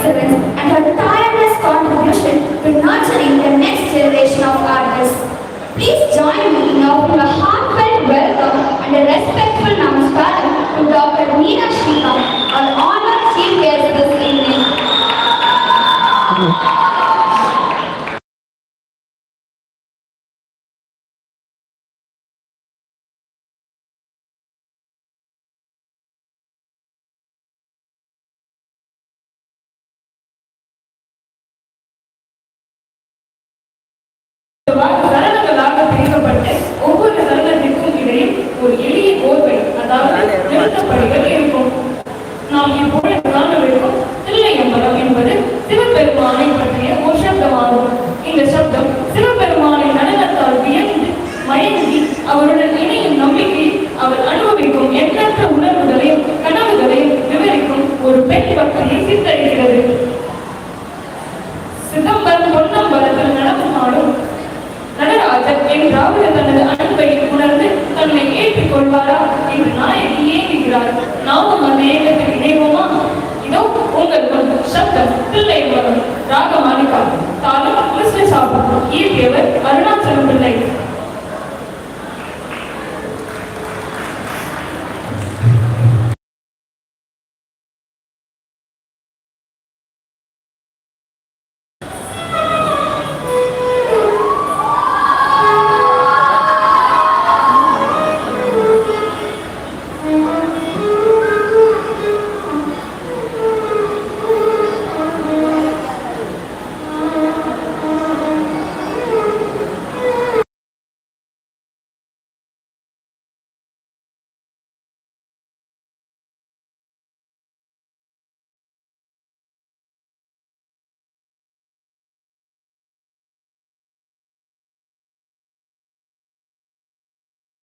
and her tireless contribution to nurturing the next generation of artists. Please join me now for a heartfelt welcome and a respectful. ஒரு எளிய கோர்வை அதாவது நிறுத்தப்படிகள் இருக்கும். நாம் இப்பொழுது காணவிருக்கும் தில்லையம்பலம் என்பது சிவபெருமானை பற்றிய ஒரு சப்தமாகும். இந்த சப்தம் சிவபெருமானின் நடனத்தால் வியந்து மயங்கி அவருடன் இணையும் நம்பிக்கை அவர் அனுபவிக்கும் எண்ணற்ற உணர்வுகளையும் கனவுகளையும் விவரிக்கும் ஒரு பெண் பக்தியை சித்தரிக்கிறது. சிதம்பரம் பொன்னம்பலத்தில் நடமாடும் நடராஜர் என்றாவது தனது நாமும் அந்த ஏகத்தில் இணைவோமா? இதோ உங்கள் குழந்தை சப்தம் பிள்ளை வரும் ராகமாலிகா தாலும் கிருஷ்ண சாப்பிடுவோம் இயற்றியவர் அருணாச்சலம்